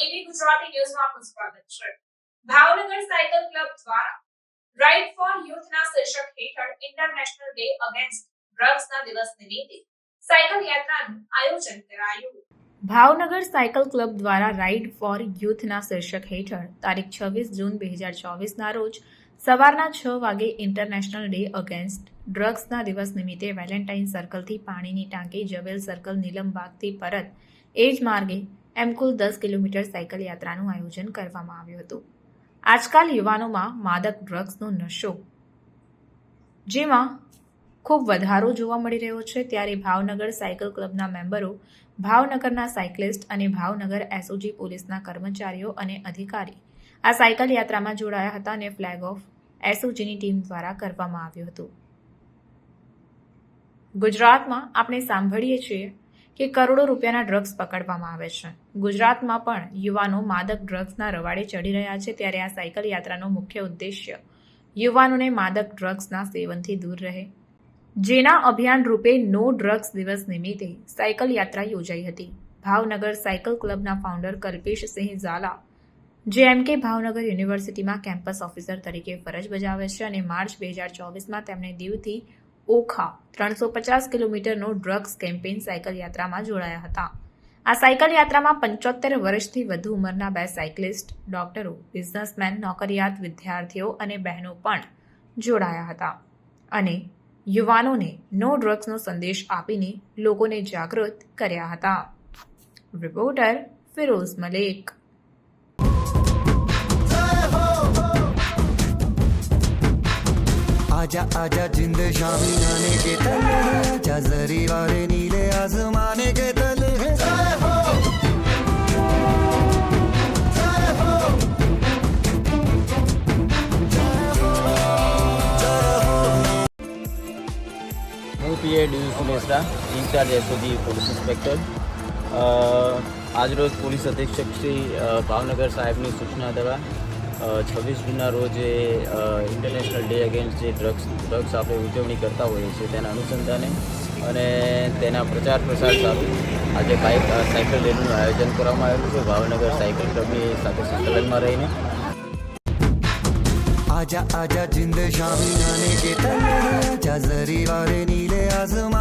એબી ગુજરાતી ન્યૂઝમાં આપનું સ્વાગત છે. ભાવનગર સાયકલ ક્લબ દ્વારા રાઇટ ફોર યુથના શીર્ષક હેઠળ ઇન્ટરનેશનલ ડે અગેન્સ્ટ ડ્રગ્સના દિવસ નિમિત્તે સાયકલ યાત્રાનું આયોજન કરાયું. ભાવનગર સાયકલ ક્લબ દ્વારા રાઇડ ફોર યુથના શીર્ષક હેઠળ તારીખ છવ્વીસ જૂન બે હજાર ચોવીસના રોજ સવારના છ વાગે ઇન્ટરનેશનલ ડે અગેન્સ્ટ ડ્રગ્સના દિવસ નિમિત્તે વેલેન્ટાઇન સર્કલથી પાણીની ટાંકી, જવેલ સર્કલ નીલમબાગથી પરત એ જ માર્ગે એમ કુલ દસ કિલોમીટર સાયકલ યાત્રાનું આયોજન કરવામાં આવ્યું હતું. આજકાલ યુવાનોમાં માદક ડ્રગ્સનો નશો, જેમાં ખૂબ વધારો જોવા મળી રહ્યો છે, ત્યારે ભાવનગર સાયકલ ક્લબના મેમ્બરો, ભાવનગરના સાયકલિસ્ટ અને ભાવનગર એસઓજી પોલીસના કર્મચારીઓ અને અધિકારી આ સાયકલ યાત્રામાં જોડાયા હતા અને ફ્લેગ ઓફ એસઓજીની ટીમ દ્વારા કરવામાં આવ્યું હતું. ગુજરાતમાં આપણે સાંભળીએ છીએ કે કરોડો રૂપિયાના ડ્રગ્સ પકડવામાં આવે છે. ગુજરાતમાં પણ યુવાનો માદક ડ્રગ્સના રવાડે ચડી રહ્યા છે ત્યારે આ સાયકલ યાત્રાનો મુખ્ય ઉદ્દેશ્ય યુવાનોને માદક ડ્રગ્સના સેવનથી દૂર રહે. જેના અભિયાન રૂપે નો ડ્રગ્સ દિવસ નિમિત્તે સાયકલ યાત્રા યોજાઈ હતી. ભાવનગર સાયકલ ક્લબના ફાઉન્ડર કલ્પેશસિંહ ઝાલા, જે એમ કે ભાવનગર યુનિવર્સિટીમાં કેમ્પસ ઓફિસર તરીકે ફરજ બજાવે છે અને માર્ચ બે હજાર ચોવીસમાં તેમણે દીવથી ઓખા ત્રણસો પચાસ કિલોમીટરનો ડ્રગ્સ કેમ્પેઇન સાયકલ યાત્રામાં જોડાયા હતા. આ સાયકલ યાત્રામાં પંચોતેર વર્ષથી વધુ ઉંમરના બે સાયકલિસ્ટ, ડોક્ટરો, બિઝનેસમેન, નોકરિયાત વિદ્યાર્થીઓ અને બહેનો પણ જોડાયા હતા. અને યુવાનોને નો ડ્રગ્સનો સંદેશ આપીને લોકોને જાગૃત કર્યા હતા. રિપોર્ટર ફિરોઝ મલેક. आजा आजा जिंद शामी आने के तले है आजा जरी वाले नीले आसमाने के तले है जय हो जय हो હું પીએ division એસરા in charge SOG police inspector અ, આજરોજ પોલીસ અધિક્ષક શ્રી અ, ભાવનગર સાહેબની સૂચના દ્વારા છવ્વીસ જૂનના રોજ જે ઇન્ટરનેશનલ ડે અગેન્સ્ટ જે ડ્રગ્સ ડ્રગ્સ આપણે ઉજવણી કરતા હોઈએ છીએ, તેના અનુસંધાને અને તેના પ્રચાર પ્રસાર સાથે આજે બાઇક સાયકલ રેલીનું આયોજન કરવામાં આવેલું છે. ભાવનગર સાયકલ ક્લબની સાથે સંકલનમાં રહીને. આજા આજા, જિંદ શામી આજા જરી વારે નીલે આઝમ.